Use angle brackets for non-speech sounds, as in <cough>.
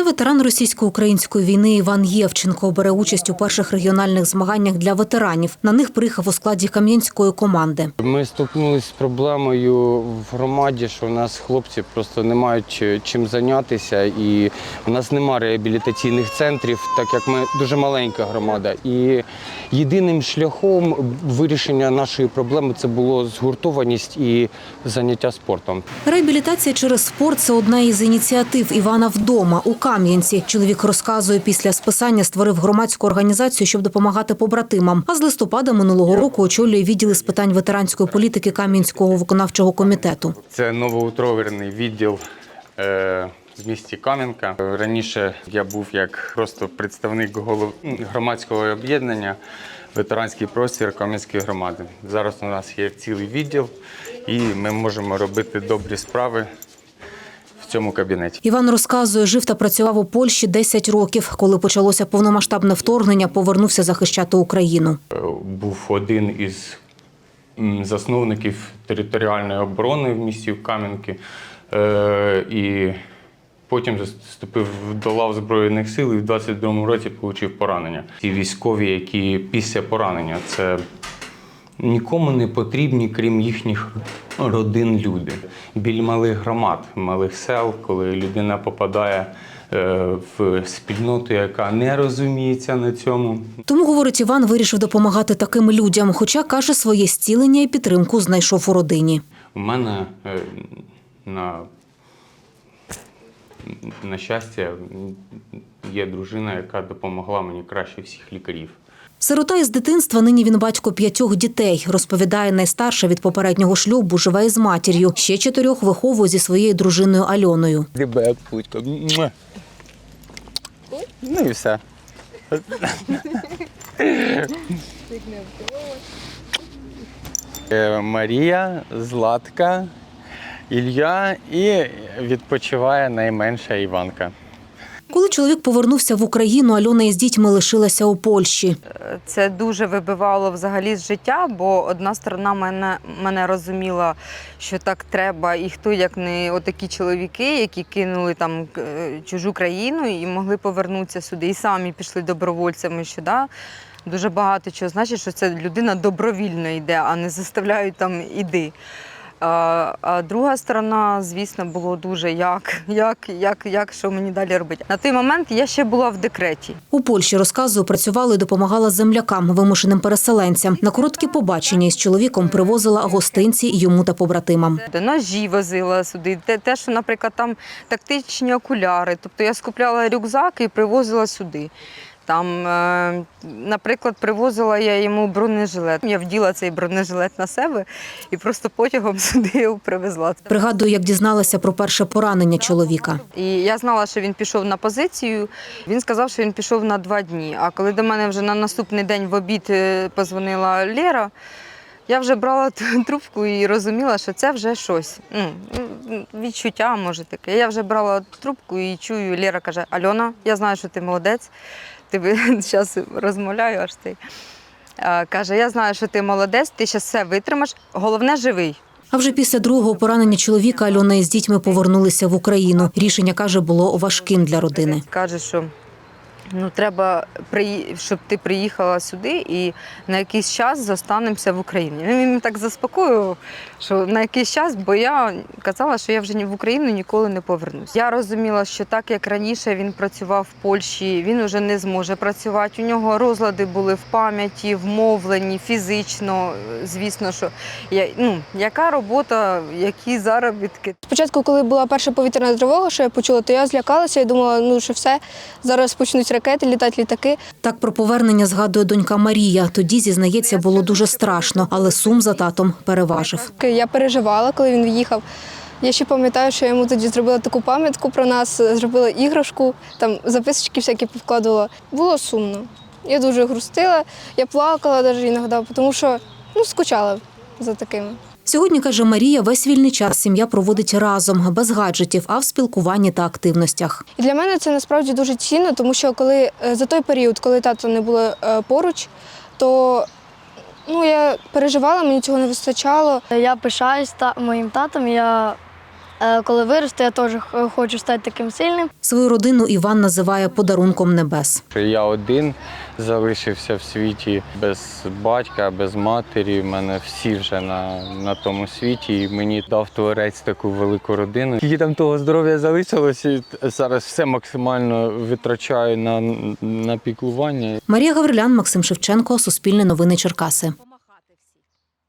Це ветеран російсько-української війни Іван Євченко бере участь у перших регіональних змаганнях для ветеранів. На них приїхав у складі кам'янської команди. Ми стикнулися з проблемою в громаді, що у нас хлопці просто не мають чим зайнятися, і у нас немає реабілітаційних центрів, так як ми дуже маленька громада. І єдиним шляхом вирішення нашої проблеми це було згуртованість і заняття спортом. Реабілітація через спорт це одна із ініціатив Івана вдома у Кам'янці. Чоловік розказує, після списання створив громадську організацію, щоб допомагати побратимам. А з листопада минулого року очолює відділи з питань ветеранської політики Кам'янського виконавчого комітету. Це новоутворений відділ е, в місті Кам'янка. Раніше я був як просто представник голов... громадського об'єднання ветеранський простір Кам'янської громади. Зараз у нас є цілий відділ, і ми можемо робити добрі справи цьому кабінеті. Іван розказує, жив та працював у Польщі 10 років. Коли почалося повномасштабне вторгнення, повернувся захищати Україну. Е, Був один із засновників територіальної оборони в місті Кам'янки. Е, І потім вступив до лав Збройних сил і в 22-му році отримав поранення. Ті військові, які після поранення, це нікому не потрібні, крім їхніх родин, люди. Біль малих громад, малих сел, коли людина попадає е, в спільноту, яка не розуміється на цьому, Тому, говорить Іван, вирішив допомагати таким людям. Хоча каже, своє зцілення і підтримку знайшов у родині. У мене е, на, на щастя є дружина, яка допомогла мені краще всіх лікарів. Сирота із дитинства нині він батько п'ятьох дітей. Розповідає, найстарша від попереднього шлюбу живе із матір'ю. Ще чотирьох виховує зі своєю дружиною Альоною. Тебе, путько. Ну і все. Е, Марія, Златка, Ілля і відпочиває найменша Іванка. Коли чоловік повернувся в Україну, Альона із дітьми лишилася у Польщі. Це дуже вибивало взагалі з життя, бо одна сторона мене, мене розуміла, що так треба, і хто як не отакі чоловіки, які кинули там е, чужу країну і могли повернутися сюди, і самі пішли добровольцями. Що да, дуже багато чого значить, що це людина добровільно йде, а не заставляють там іди. А, а друга сторона, звісно, було дуже як, як, як, як, що мені далі робити. На той момент я ще була в декреті. У Польщі розказує, працювала і допомагала землякам, вимушеним переселенцям. На короткі побачення із чоловіком привозила гостинці йому та побратимам. Ножі возила сюди, те, те, що, наприклад, там тактичні окуляри. Тобто я скупляла рюкзак і привозила сюди. Там, е, наприклад, привозила я йому бронежилет. Я вділа цей бронежилет на себе і просто потягом <laughs> сюди його привезла. Пригадую, як дізналася про перше поранення чоловіка. І я знала, що він пішов на позицію. Він сказав, що він пішов на два дні. А коли до мене вже на наступний день в обід е, позвонила Лера, я вже брала <laughs> трубку і розуміла, що це вже щось. Відчуття, може таке. Я вже брала трубку і чую, Лера каже: Альона, я знаю, що ти молодець. Ти зараз <laughs> розмовляю аж ти. Каже, я знаю, що ти молодець, ти зараз все витримаєш. Головне живий. А вже після другого поранення чоловіка Альона із дітьми повернулися в Україну. Рішення каже, було важким для родини. Каже, що ну треба щоб ти приїхала сюди і на якийсь час зостанемося в Україні. Він мене так заспокоював, що на якийсь час, бо я казала, що я вже ні- в Україну ніколи не повернусь. Я розуміла, що так як раніше він працював в Польщі, він уже не зможе працювати. У нього розлади були в пам'яті, в мовленні, фізично. Звісно, що я, ну, яка робота, які заробітки. Спочатку, коли була перша повітряна тривога, що я почула, то я злякалася і думала, ну що все, зараз почнуть ракети, літати літаки. Так про повернення згадує донька Марія. Тоді, зізнається, було дуже страшно, але сум за татом переважив. Я переживала, коли він їхав. Я ще пам'ятаю, що я йому тоді зробила таку пам'ятку про нас, зробила іграшку, там записочки всякі повкладувала. Було сумно. Я дуже грустила, я плакала навіть іноді, тому що ну, скучала за такими. Сьогодні, каже Марія, весь вільний час сім'я проводить разом, без гаджетів, а в спілкуванні та активностях. І для мене це насправді дуже цінно, тому що коли е, за той період, коли тато не було е, поруч, то ну, я переживала, мені цього не вистачало. Я пишаюсь та моїм татом. Я Коли виросте, я теж х- хочу стати таким сильним. Свою родину Іван називає подарунком небес. Я один залишився в світі без батька, без матері. У мене всі вже на, на тому світі. І мені дав творець таку велику родину. Скільки там того здоров'я залишилось, і зараз все максимально витрачаю на, на піклування. Марія Гаврилян, Максим Шевченко, Суспільне новини Черкаси.